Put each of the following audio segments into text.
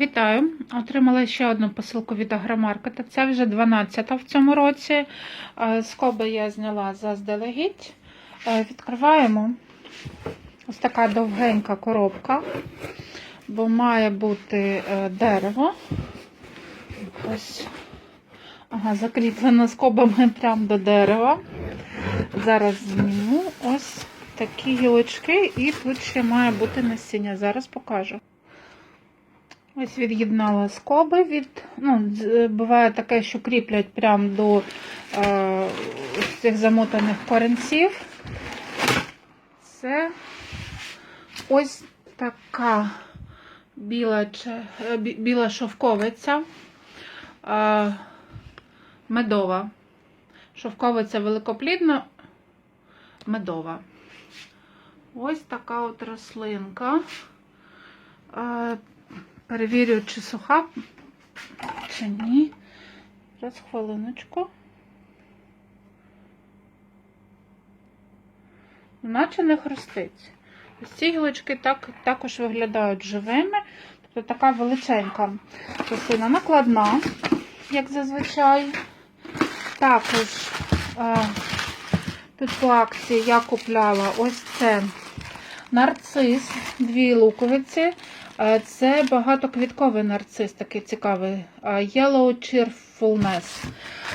Вітаю! Отримала ще одну посилку від Агромаркета. Це вже 12-та в цьому році. Е, Скоби я зняла заздалегідь. Е, Відкриваємо ось така довгенька коробка, бо має бути е, дерево. Ось ага, закріплено скобами прямо до дерева. Зараз зніму ось такі гілочки, і тут ще має бути насіння. Зараз покажу. Ось від'єднала скоби від. Ну, буває таке, що кріплять прямо до е, цих замотаних коренців. Це ось така біла, е, біла шовковиця е, медова. Шовковиця великоплідна, медова. Ось така от рослинка. Е, Перевірю, чи суха, чи ні. Зараз хвилиночку. Наче не хрустить. Ось ці гілочки так, також виглядають живими. Тобто така величенька рослина накладна, як зазвичай. Також е, тут по акції я купляла ось це нарцис, дві луковиці. Це багатоквітковий нарцис, такий цікавий. Yellow Cheerfulness.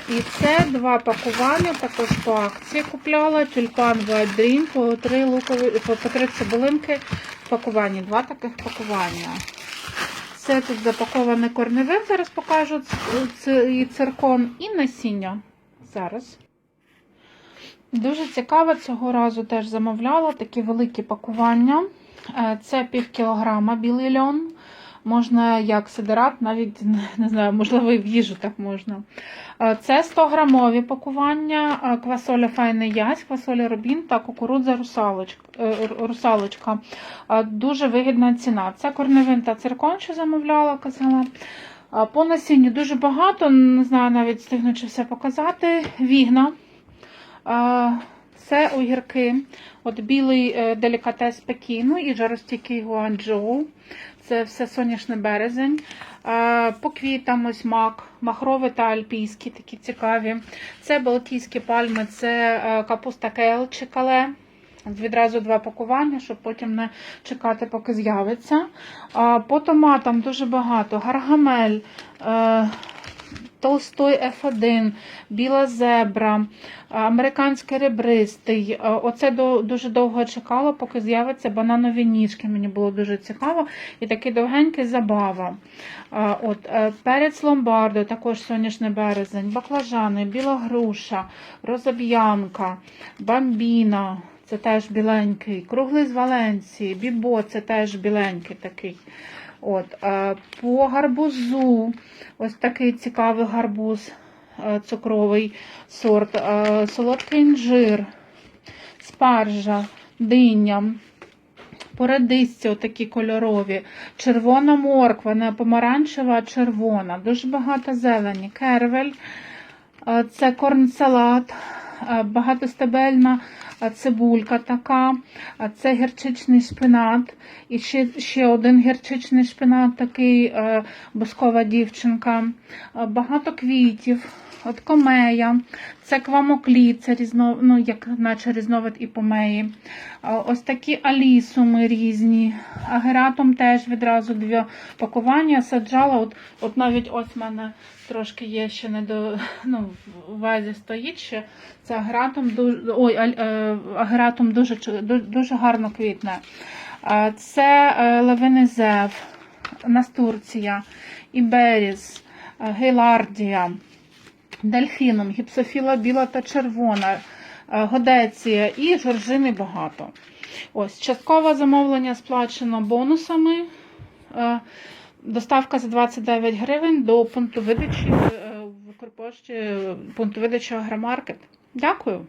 І це два пакування, також по акції купляла. Тюльпан White Dream по три, лукові, по, три цибулинки в пакуванні. Два таких пакування. Це тут запакований корневин, зараз покажу і циркон, і насіння. Зараз. Дуже цікаво, цього разу теж замовляла такі великі пакування. Е, Це пів кілограма білий льон. Можна як сидерат, навіть не знаю, можливо, і в їжу так можна. Е, Це 100 грамові пакування, е, квасоля файний ясь, квасоля рубін та кукурудза русалочка. Дуже вигідна ціна. Це корневин та циркон, що замовляла, казала. По насінню дуже багато, не знаю, навіть встигну чи все показати. Вігна. Це огірки. От білий е, делікатес Пекіну і жаростійкий гуанчжоу. Це все соняшний березень. По квітам ось мак, махровий та альпійські, такі цікаві. Це балтійські пальми, це е, капуста кейл чи кале. Відразу два пакування, щоб потім не чекати, поки з'явиться. По томатам дуже багато. Гаргамель, е, Толстой F1, Біла зебра, американський ребристий. Е, Оце дуже довго чекала, поки з'явиться бананові ніжки. Мені було дуже цікаво. І такий довгенький забава. От, е, перець ломбардо, також сонячний березень, баклажани, біла груша, розоб'янка, бамбіна. Це теж біленький, круглий з Валенції, бібо, це теж біленький такий. От, по гарбузу, ось такий цікавий гарбуз, е, цукровий сорт, е, солодкий інжир, спаржа, диня, порадисці отакі кольорові, червона морква, не помаранчева, а червона, дуже багато зелені, кервель, е, це корнсалат, багатостебельна е, цибулька така, це гірчичний шпинат. І ще, ще один гірчичний шпинат, такий е, бускова дівчинка. Е, багато квітів, от комея, це квамоклі, це різно, ну, як наче різновид іпомеї. Е, ось такі алісуми різні. Агератом теж відразу дві пакування саджала. От, от навіть ось в мене трошки є ще не до ну, в вазі стоїть ще. Це агератом дуже ой, е, дуже, дуже гарно квітне. Це е, лавинезев, настурція, іберіс, е, гейлардія, дельфіном, гіпсофіла біла та червона, годеція і жоржини багато. Ось, часткове замовлення сплачено бонусами. Е, Доставка за 29 гривень до пункту видачі е, в Укрпошті, пункту видачі Агромаркет. Дякую.